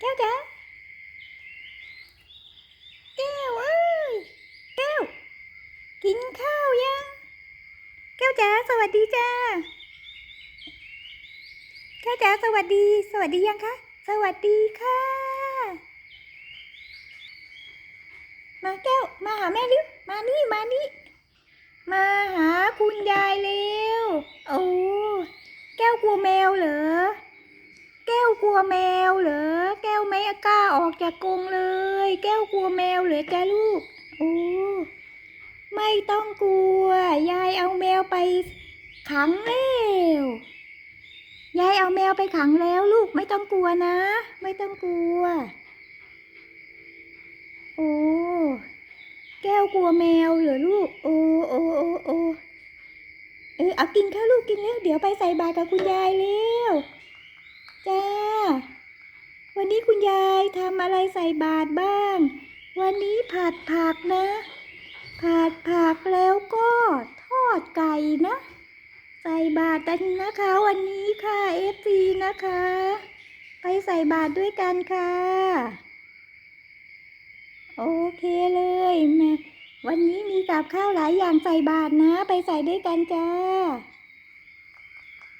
แก้วจ๋าแก้วเอ้ยแก้ว กินข้าวยัง แก้วจ๋าสวัสดีจ้า แก้วจ๋าสวัสดี สวัสดียังคะ สวัสดีค่ะ มาแก้ว มาหาแม่ริวมานี่ มานี่ มาหาคุณยายเร็ว โอ้ แก้วกลัวแมวเหรอ กลัวแมวเหรอ แก้วไม่กล้าออกจากกรงเลย แก้วกลัวแมวเหรอจ้าลูก โอ้ ไม่ต้องกลัว ยายเอาแมวไปขังแล้ว ยายเอาแมวไปขังแล้วลูกไม่ต้องกลัวนะ ไม่ต้องกลัว โอ้ แก้วกลัวแมวเหรอลูก โอ้โอ้โอ้โอ้เออเอากินข้าวลูกกินแล้วเดี๋ยวไปใส่บาตรกับคุณยายเร็ว จ้า วันนี้คุณยายทำอะไรใส่บาตรบ้าง วันนี้ผัดผักนะ ผัดผักแล้วก็ทอดไก่นะ ใส่บาตรกันนะคะ วันนี้ค่ะเอฟซีนะคะ ไปใส่บาตรด้วยกันค่ะ โอเคเลยแม่วันนี้มีกับข้าวหลายอย่างใส่บาตรนะ ไปใส่ด้วยกันจ้า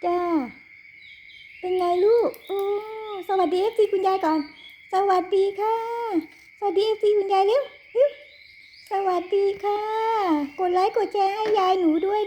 จ้า เป็นไงลูกโอ้ วัสดีเอฟซีคุณยายก่อน สวัสดีค่ะ สวัสดีเอฟซีคุณยายเร็วเร็วสวัสดีค่ะ กดไลค์กดแชร์ให้ยายหนูด้วย